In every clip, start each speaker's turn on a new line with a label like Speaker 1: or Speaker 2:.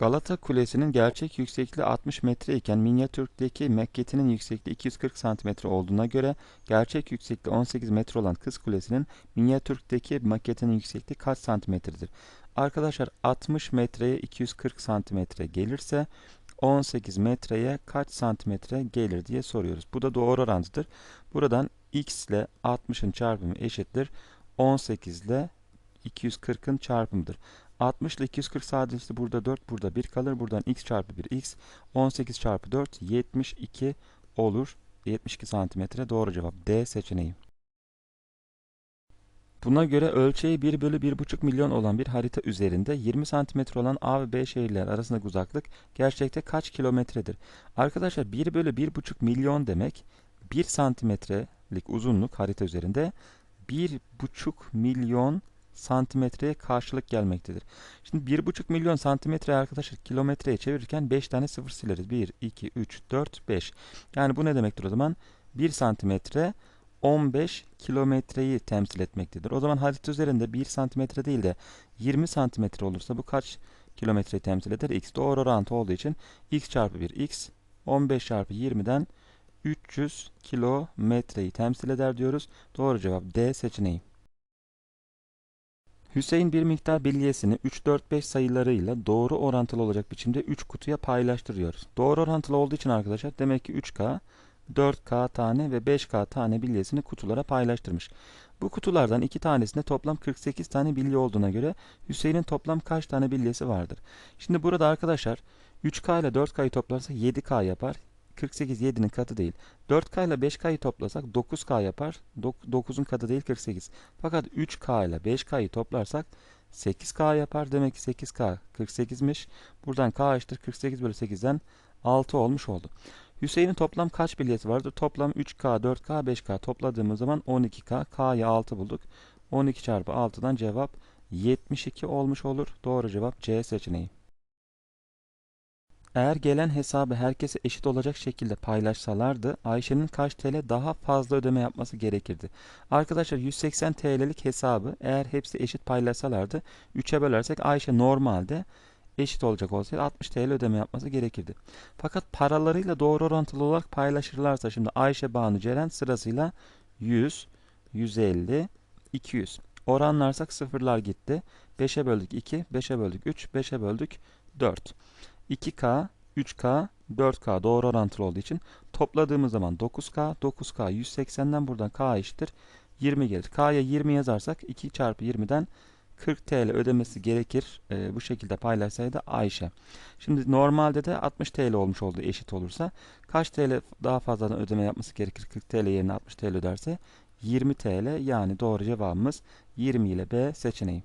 Speaker 1: Galata Kulesi'nin gerçek yüksekliği 60 metre iken minyatürdeki maketinin yüksekliği 240 santimetre olduğuna göre gerçek yüksekliği 18 metre olan Kız Kulesi'nin minyatürdeki maketinin yüksekliği kaç santimetredir? Arkadaşlar 60 metreye 240 santimetre gelirse 18 metreye kaç santimetre gelir diye soruyoruz. Bu da doğru orantıdır. Buradan x ile 60'ın çarpımı eşittir. 18 ile 240'ın çarpımıdır. 60 ile 240 sadeleşti. Burada 4, burada 1 kalır. Buradan x çarpı 1 x. 18 çarpı 4 72 olur. 72 santimetre doğru cevap D seçeneği. Buna göre ölçeği 1 bölü 1,5 milyon olan bir harita üzerinde 20 santimetre olan A ve B şehirler arasındaki uzaklık gerçekte kaç kilometredir? Arkadaşlar 1 bölü 1,5 milyon demek 1 santimetrelik uzunluk harita üzerinde 1,5 milyon santimetreye karşılık gelmektedir. Şimdi 1,5 milyon santimetre arkadaşlar kilometreye çevirirken 5 tane sıfır sileriz. 1, 2, 3, 4, 5. Yani bu ne demektir o zaman? 1 santimetre 15 kilometreyi temsil etmektedir. O zaman harita üzerinde 1 santimetre değil de 20 santimetre olursa bu kaç kilometreyi temsil eder? X doğru orantı olduğu için x çarpı 1 x 15 çarpı 20'den 300 kilometreyi temsil eder diyoruz. Doğru cevap D seçeneği. Hüseyin bir miktar bilyesini 3, 4, 5 sayılarıyla doğru orantılı olacak biçimde 3 kutuya paylaştırıyor. Doğru orantılı olduğu için arkadaşlar demek ki 3K, 4K tane ve 5K tane bilyesini kutulara paylaştırmış. Bu kutulardan 2 tanesinde toplam 48 tane bilye olduğuna göre Hüseyin'in toplam kaç tane bilyesi vardır? Şimdi burada arkadaşlar 3K ile 4K'yı toplarsa 7K yapar. 48 7'nin katı değil. 4K ile 5K'yı toplasak 9K yapar. 9'un katı değil 48. Fakat 3K ile 5K'yı toplarsak 8K yapar. Demek ki 8K 48'miş. Buradan K eşittir 48 bölü 8'den 6 olmuş oldu. Hüseyin'in toplam kaç bilyesi vardır? Toplam 3K, 4K, 5K topladığımız zaman 12K. K'yı 6 bulduk. 12 çarpı 6'dan cevap 72 olmuş olur. Doğru cevap C seçeneği. Eğer gelen hesabı herkese eşit olacak şekilde paylaşsalardı Ayşe'nin kaç TL daha fazla ödeme yapması gerekirdi. Arkadaşlar 180 TL'lik hesabı eğer hepsi eşit paylaşsalardı 3'e bölersek Ayşe normalde eşit olacak olsaydı 60 TL ödeme yapması gerekirdi. Fakat paralarıyla doğru orantılı olarak paylaşırlarsa şimdi Ayşe, Banu, Ceren sırasıyla 100, 150, 200. Oranlarsak sıfırlar gitti. 5'e böldük 2, 5'e böldük 3, 5'e böldük 4. 2K, 3K, 4K doğru orantılı olduğu için topladığımız zaman 9K, 9K 180'den buradan K eşittir 20 gelir. K'ya 20 yazarsak 2 çarpı 20'den 40 TL ödemesi gerekir. E, bu şekilde paylaşsaydı Ayşe. Şimdi normalde de 60 TL olmuş oldu eşit olursa. Kaç TL daha fazladan ödeme yapması gerekir? 40 TL yerine 60 TL öderse 20 TL yani doğru cevabımız 20 ile B seçeneği.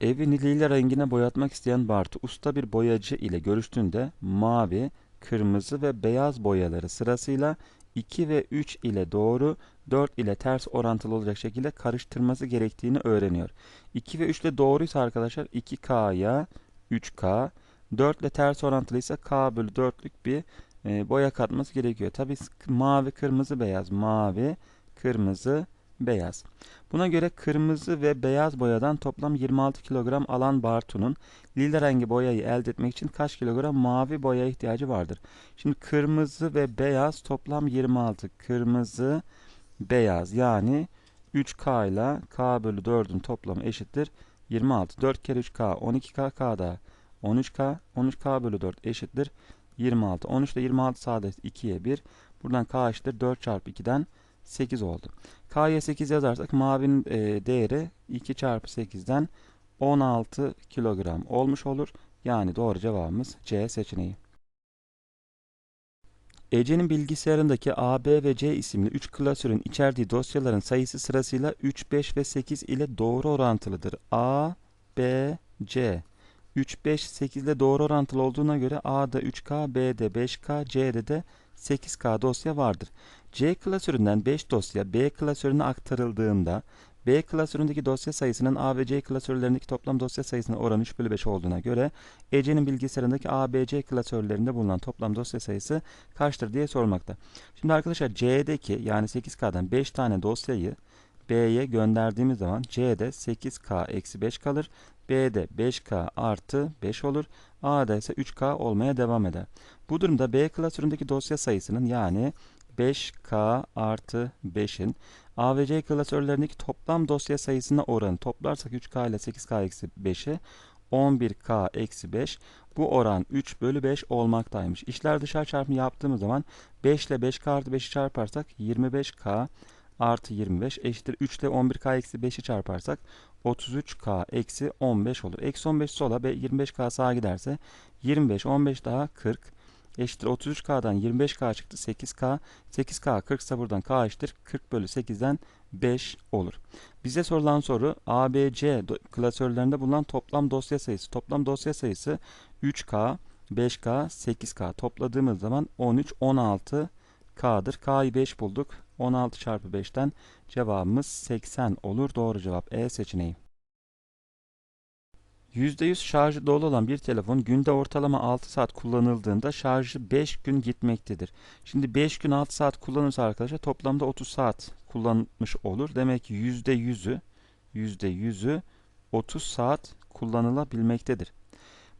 Speaker 1: Evini lila rengine boyatmak isteyen Bartu, usta bir boyacı ile görüştüğünde mavi, kırmızı ve beyaz boyaları sırasıyla 2 ve 3 ile doğru, 4 ile ters orantılı olacak şekilde karıştırması gerektiğini öğreniyor. 2 ve 3 ile doğruysa arkadaşlar 2K'ya 3K, 4 ile ters orantılıysa K bölü 4'lük bir e, boya katması gerekiyor. Tabi mavi, kırmızı, beyaz, mavi, kırmızı, beyaz. Buna göre kırmızı ve beyaz boyadan toplam 26 kilogram alan Bartu'nun lila rengi boyayı elde etmek için kaç kilogram mavi boya ihtiyacı vardır? Şimdi kırmızı ve beyaz toplam 26. Kırmızı, beyaz yani 3K ile K bölü 4'ün toplamı eşittir 26. 4 kere 3K 12K K da 13K 13K bölü 4 eşittir 26. 13 ile 26 sadece 2'ye 1. Buradan K eşittir 4 çarpı 2'den 8 oldu. K'ya 8 yazarsak mavinin e, değeri 2 çarpı 8'den 16 kilogram olmuş olur. Yani doğru cevabımız C seçeneği. Ece'nin bilgisayarındaki A, B ve C isimli 3 klasörün içerdiği dosyaların sayısı sırasıyla 3, 5 ve 8 ile doğru orantılıdır. A, B, C. 3, 5, 8 ile doğru orantılı olduğuna göre A'da 3K, B'de 5K, C'de de 8K dosya vardır. C klasöründen 5 dosya B klasörüne aktarıldığında B klasöründeki dosya sayısının A ve C klasörlerindeki toplam dosya sayısına oranı 3 bölü 5 olduğuna göre Ece'nin bilgisayarındaki A, B, C klasörlerinde bulunan toplam dosya sayısı kaçtır diye sormakta. Şimdi arkadaşlar C'deki yani 8K'dan 5 tane dosyayı B'ye gönderdiğimiz zaman C'de 8K eksi 5 kalır. B'de 5K artı 5 olur. A'da ise 3K olmaya devam eder. Bu durumda B klasöründeki dosya sayısının yani 5K artı 5'in A ve C klasörlerindeki toplam dosya sayısına oranı toplarsak 3K ile 8K eksi 5'i 11K eksi 5 bu oran 3 bölü 5 olmaktaymış. İşler dışarı çarpımı yaptığımız zaman 5 ile 5K artı 5'i çarparsak 25K artı 25 eşittir 3 ile 11K eksi 5'i çarparsak 33K eksi 15 olur. Eksi 15 sola ve 25K sağa giderse 25 15 daha 40 eşittir 33K'dan 25K çıktı 8K 8K 40 ise buradan K eşittir 40 bölü 8'den 5 olur. Bize sorulan soru ABC klasörlerinde bulunan toplam dosya sayısı. Toplam dosya sayısı 3K, 5K, 8K topladığımız zaman 13, 16K'dır. K'yı 5 bulduk. 16 çarpı 5'ten cevabımız 80 olur. Doğru cevap E seçeneği. %100 şarjı dolu olan bir telefon günde ortalama 6 saat kullanıldığında şarjı 5 gün gitmektedir. Şimdi 5 gün 6 saat kullanırsa arkadaşlar toplamda 30 saat kullanmış olur. Demek ki %100'ü %100'ü 30 saat kullanılabilmektedir.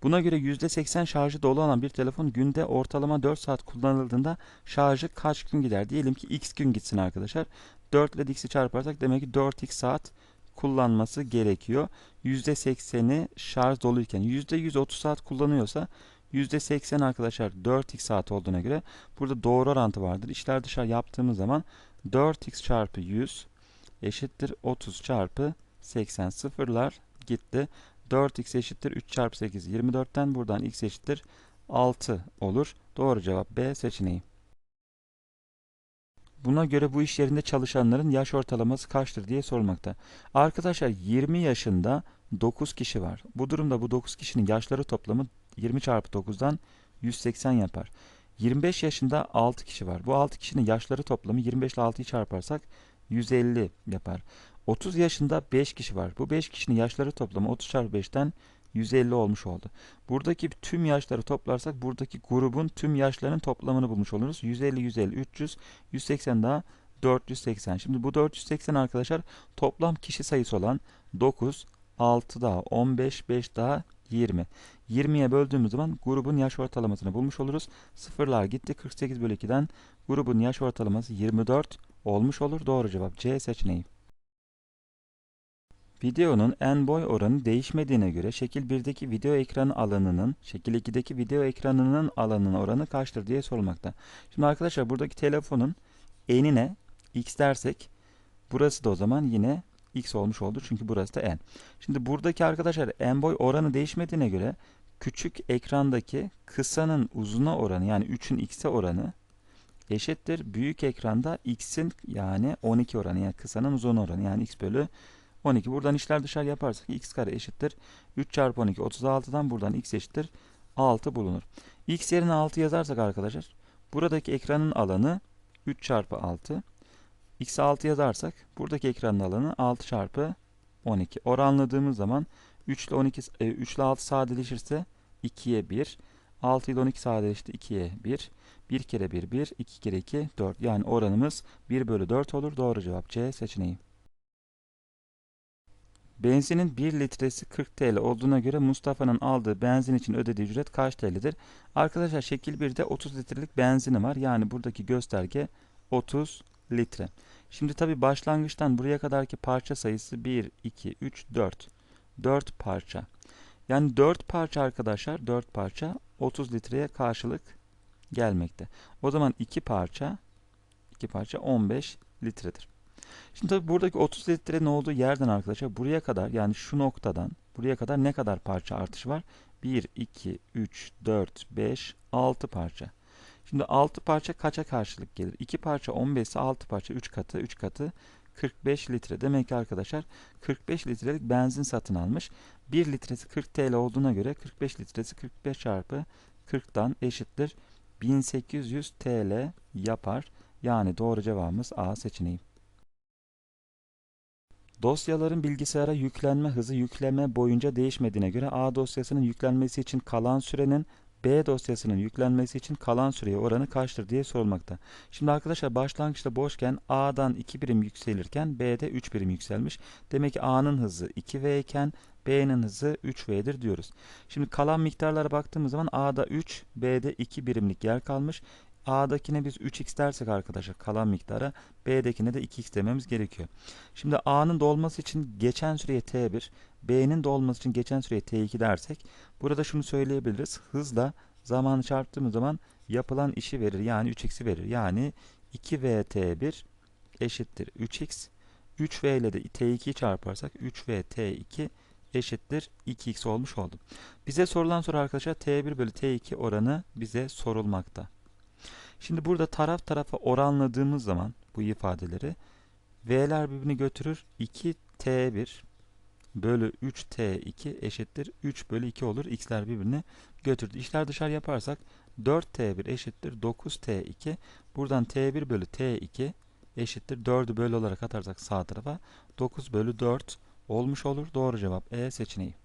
Speaker 1: Buna göre %80 şarjı dolu olan bir telefon günde ortalama 4 saat kullanıldığında şarjı kaç gün gider? Diyelim ki x gün gitsin arkadaşlar. 4 ile x'i çarparsak demek ki 4x saat kullanması gerekiyor. %80'i şarj doluyken %100 30 saat kullanıyorsa %80 arkadaşlar 4x saat olduğuna göre burada doğru orantı vardır. İşler dışarı yaptığımız zaman 4x çarpı 100 eşittir 30 çarpı 80 sıfırlar gitti. 4x eşittir 3 çarpı 8 24'ten buradan x eşittir 6 olur. Doğru cevap B seçeneği. Buna göre bu iş yerinde çalışanların yaş ortalaması kaçtır diye sorulmakta. Arkadaşlar 20 yaşında 9 kişi var. Bu durumda bu 9 kişinin yaşları toplamı 20 çarpı 9'dan 180 yapar. 25 yaşında 6 kişi var. Bu 6 kişinin yaşları toplamı 25 ile 6'yı çarparsak 150 yapar. 30 yaşında 5 kişi var. Bu 5 kişinin yaşları toplamı 30 çarpı 5'ten 150 olmuş oldu. Buradaki tüm yaşları toplarsak buradaki grubun tüm yaşlarının toplamını bulmuş oluruz. 150, 150, 300, 180 daha 480. Şimdi bu 480 arkadaşlar toplam kişi sayısı olan 9, 6 daha 15, 5 daha 20. 20'ye böldüğümüz zaman grubun yaş ortalamasını bulmuş oluruz. Sıfırlar gitti. 48 bölü 2'den grubun yaş ortalaması 24 olmuş olur. Doğru cevap C seçeneği. Videonun en boy oranı değişmediğine göre şekil 1'deki video ekranı alanının şekil 2'deki video ekranının alanının oranı kaçtır diye sorulmakta. Şimdi arkadaşlar buradaki telefonun enine x dersek burası da o zaman yine x olmuş oldu çünkü burası da n. Şimdi buradaki arkadaşlar en boy oranı değişmediğine göre küçük ekrandaki kısanın uzuna oranı yani 3'ün x'e oranı eşittir büyük ekranda x'in yani 12 oranı yani kısanın uzun oranı yani x bölü 12. Buradan işler dışarı yaparsak x kare eşittir. 3 çarpı 12 36'dan buradan x eşittir. 6 bulunur. x yerine 6 yazarsak arkadaşlar buradaki ekranın alanı 3 çarpı 6. x'e 6 yazarsak buradaki ekranın alanı 6 çarpı 12. Oranladığımız zaman 3 ile 12 e, 3 ile 6 sadeleşirse 2'ye 1. 6 ile 12 sadeleşti 2'ye 1. 1 kere 1 1, 2 kere 2 4. Yani oranımız 1 bölü 4 olur. Doğru cevap C seçeneği. Benzinin 1 litresi 40 TL olduğuna göre Mustafa'nın aldığı benzin için ödediği ücret kaç TL'dir? Arkadaşlar şekil 1'de 30 litrelik benzini var. Yani buradaki gösterge 30 litre. Şimdi tabi başlangıçtan buraya kadarki parça sayısı 1, 2, 3, 4. 4 parça. Yani 4 parça arkadaşlar 4 parça 30 litreye karşılık gelmekte. O zaman 2 parça 2 parça 15 litredir. Şimdi tabii buradaki 30 litrenin olduğu yerden arkadaşlar buraya kadar yani şu noktadan buraya kadar ne kadar parça artışı var? 1, 2, 3, 4, 5, 6 parça. Şimdi 6 parça kaça karşılık gelir? 2 parça 15 ise 6 parça 3 katı 3 katı 45 litre. Demek ki arkadaşlar 45 litrelik benzin satın almış. 1 litresi 40 TL olduğuna göre 45 litresi 45 çarpı 40'dan eşittir 1800 TL yapar. Yani doğru cevabımız A seçeneği. Dosyaların bilgisayara yüklenme hızı yükleme boyunca değişmediğine göre A dosyasının yüklenmesi için kalan sürenin B dosyasının yüklenmesi için kalan süreye oranı kaçtır diye sorulmakta. Şimdi arkadaşlar başlangıçta boşken A'dan 2 birim yükselirken B'de 3 birim yükselmiş. Demek ki A'nın hızı 2V iken B'nin hızı 3V'dir diyoruz. Şimdi kalan miktarlara baktığımız zaman A'da 3, B'de 2 birimlik yer kalmış. A'dakine biz 3x dersek arkadaşlar kalan miktara B'dekine de 2x dememiz gerekiyor. Şimdi A'nın dolması için geçen süreye T1, B'nin dolması için geçen süreye T2 dersek burada şunu söyleyebiliriz. Hızla zamanı çarptığımız zaman yapılan işi verir. Yani 3x'i verir. Yani 2vt1 eşittir 3x. 3v ile de t2'yi çarparsak 3vt2 eşittir 2x olmuş oldu. Bize sorulan soru arkadaşlar t1 bölü t2 oranı bize sorulmakta. Şimdi burada taraf tarafa oranladığımız zaman bu ifadeleri v'ler birbirini götürür. 2t1 bölü 3t2 eşittir 3 bölü 2 olur. x'ler birbirini götürdü. İşler dışarı yaparsak 4t1 eşittir 9t2. Buradan t1 bölü t2 eşittir 4'ü bölü olarak atarsak sağ tarafa 9 bölü 4 olmuş olur. Doğru cevap E seçeneği.